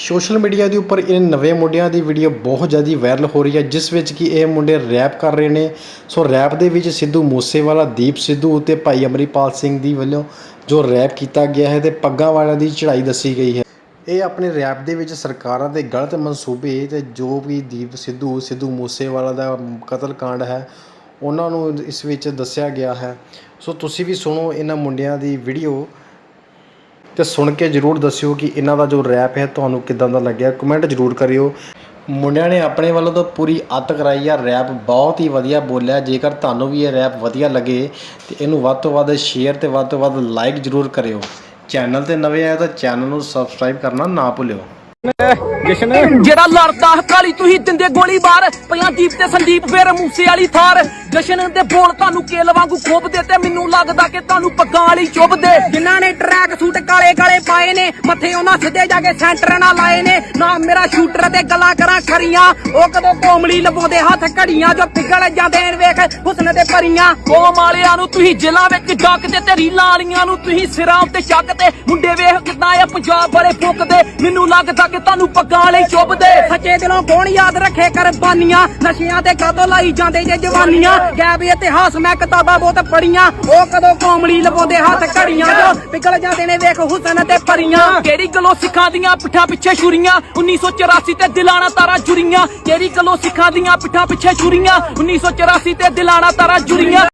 Social media ਦੇ ਉੱਪਰ ਇਹ ਨਵੇਂ ਮੁੰਡਿਆਂ ਦੀ ਵੀਡੀਓ ਬਹੁਤ ਜ਼ਿਆਦਾ ਵਾਇਰਲ ਹੋ ਰਹੀ ਹੈ, ਜਿਸ ਵਿੱਚ ਕਿ ਇਹ ਮੁੰਡੇ ਰੈਪ ਕਰ ਰਹੇ ਨੇ। ਸੋ ਰੈਪ ਦੇ ਵਿੱਚ ਸਿੱਧੂ ਮੂਸੇਵਾਲਾ, ਦੀਪ ਸਿੱਧੂ ਅਤੇ ਭਾਈ ਅਮਰੀਪਾਲ ਸਿੰਘ ਦੀ ਵੱਲੋਂ ਜੋ ਰੈਪ ਕੀਤਾ ਗਿਆ ਹੈ ਤੇ ਪੱਗਾਂ ਵਾਲਿਆਂ ਦੀ ਚੜ੍ਹਾਈ ਦੱਸੀ ਗਈ ਹੈ। ਇਹ ਆਪਣੇ ਰੈਪ ਦੇ ਵਿੱਚ ਸਰਕਾਰਾਂ ਦੇ ਗਲਤ ਮਨਸੂਬੇ ਤੇ ਜੋ ਵੀ ਦੀਪ ਸਿੱਧੂ ਸਿੱਧੂ ਮੂਸੇਵਾਲਾ ਦਾ ਕਤਲ ਕਾਂਡ ਹੈ, ਉਹਨਾਂ ਨੂੰ ਇਸ ਵਿੱਚ ਦੱਸਿਆ ਗਿਆ ਹੈ। ਸੋ ਤੁਸੀਂ ਵੀ ਸੁਣੋ ਇਹਨਾਂ ਮੁੰਡਿਆਂ ਦੀ ਵੀਡੀਓ ਤੇ ਸੁਣ ਕੇ ਜਰੂਰ ਦੱਸਿਓ ਕਿ ਇਹਨਾਂ ਦਾ ਜੋ ਰੈਪ ਹੈ, ਤੁਹਾਨੂੰ ਕਿਦਾਂ ਦਾ ਲੱਗਿਆ? ਕਮੈਂਟ ਜਰੂਰ ਕਰਿਓ। ਮੁੰਡਿਆਂ ਨੇ ਆਪਣੇ ਵੱਲੋਂ ਤਾਂ ਪੂਰੀ ਅੱਤ ਕਰਾਈ ਆ, ਰੈਪ ਬਹੁਤ ਹੀ ਵਧੀਆ ਬੋਲਿਆ। ਜੇਕਰ ਤੁਹਾਨੂੰ ਵੀ ਇਹ ਰੈਪ ਵਧੀਆ ਲੱਗੇ, ਤੇ ਇਹਨੂੰ ਵੱਧ ਤੋਂ ਵੱਧ ਸ਼ੇਅਰ ਤੇ ਵੱਧ ਤੋਂ ਵੱਧ ਲਾਈਕ ਜਰੂਰ ਕਰਿਓ। ਚੈਨਲ ਤੇ ਨਵੇਂ ਆਏ ਤਾਂ ਚੈਨਲ ਨੂੰ ਸਬਸਕ੍ਰਾਈਬ ਕਰਨਾ ਨਾ ਭੁੱਲਿਓ। ਜਿਹੜਾ ਲੜਦਾ, ਕਾਲੀ ਤੁਸੀਂ ਦਿੰਦੇ ਗੋਲੀ ਬਾਰ ਪਿਆ ਦੀਪ ਤੇ ਸੰਦੀਪ ਫੇਰ ਮੂਸੇ ਵਾਲੀ ਥਾਰ। ਜਸ਼ਨ ਦੇ ਬੋਲ ਤੁਹਾਨੂੰ ਕੇਲ ਵਾਂਗੂ ਖੋਬਦੇ ਤੇ ਮੈਨੂੰ ਲੱਗਦਾ ਕਿ ਤੁਹਾਨੂੰ ਪੱਗਾਂ ਵਾਲੀ ਚੁੱਭਦੇ। ਜਿਨ੍ਹਾਂ ਨੇ ਟਰੈਕ ਸੂਟ ਕਾਲੇ ਕਾਲੇ ਪਾਏ ਨੇ, ਮੱਥੇ ਉਹਨਾਂ ਸਿੱਧੇ ਜਾ ਕੇ ਸੈਂਟਰ ਨਾਲ ਲਾਏ ਨੇ। ਨਾ ਮੇਰਾ ਸ਼ੂਟਰ ਤੇ ਗੱਲਾਂ ਕਰਾਂ ਖਰੀਆਂ। ਉਹ ਕਦੋਂ ਕੋਮਲੀ ਲਵਾਉਂਦੇ ਹੱਥ ਘੜੀਆਂ, ਜੋ ਪਿਗਲ ਜਾਂਦੇ ਨੇ ਵੇਖ, ਹੁਸਨ ਦੇ ਪਰੀਆਂ। ਉਹ ਮਾਲਿਆਂ ਨੂੰ ਤੁਸੀਂ ਜ਼ਿਲ੍ਹਾ ਵਿੱਚ ਡੱਕਦੇ ਤੇ ਰੀਲਾਂ ਵਾਲੀਆਂ ਨੂੰ ਤੁਸੀਂ ਸਿਰਾਂ ਉੱਤੇ ਚੱਕਦੇ। ਮੁੰਡੇ ਵੇਖ ਕਿਦਾਂ ਆ ਪੰਜਾਬ ਵਾਲੇ ਫੁੱਕਦੇ। ਮੈਨੂੰ ਲੱਗਦਾ ਕਿ ਤੁਹਾਨੂੰ ਪੱਗਾਂ ਵਾਲੇ ਚੁੱਭਦੇ। ਸੱਚੇ ਦਿਲੋਂ ਕੌਣ ਯਾਦ ਰੱਖੇ ਕੁਰਬਾਨੀਆਂ? ਨਸ਼ਿਆਂ ਤੇ ਕਾਦੋਂ ਲਾਈ ਜਾਂਦੇ ਜੇ ਜਵਾਨੀਆਂ? ਗੈਬ ਇਤਿਹਾਸ, ਮੈਂ ਕਿਤਾਬਾਂ ਬਹੁਤ ਪੜੀਆਂ ਉਹ ਕਦੋਂ ਕੋਮਲੀ ਲਵਾਉਂਦੇ ਹੱਥ ਘੜੀਆਂ ਜੋ ਪਿਗਲ ਜਾਂਦੇ ਨੇ ਵੇਖ ਹੁਸਨ ਤੇ ਪਰੀਆਂ। ਕਿਹੜੀ ਗੱਲੋਂ ਸਿੱਖਾਂ ਦੀਆਂ ਪਿੱਠਾਂ ਪਿੱਛੇ ਛੁਰੀਆਂ? 1984 ਤੇ ਦਿਲਾਣਾ ਤਾਰਾ ਜੁਰੀਆਂ ਕਿਹੜੀ ਗੱਲੋਂ ਸਿੱਖਾਂ ਦੀਆਂ ਪਿੱਠਾਂ ਪਿੱਛੇ ਛੁਰੀਆਂ? 1984 ਤੇ ਦਿਲਾਣਾ ਤਾਰਾ ਜੁਰੀਆਂ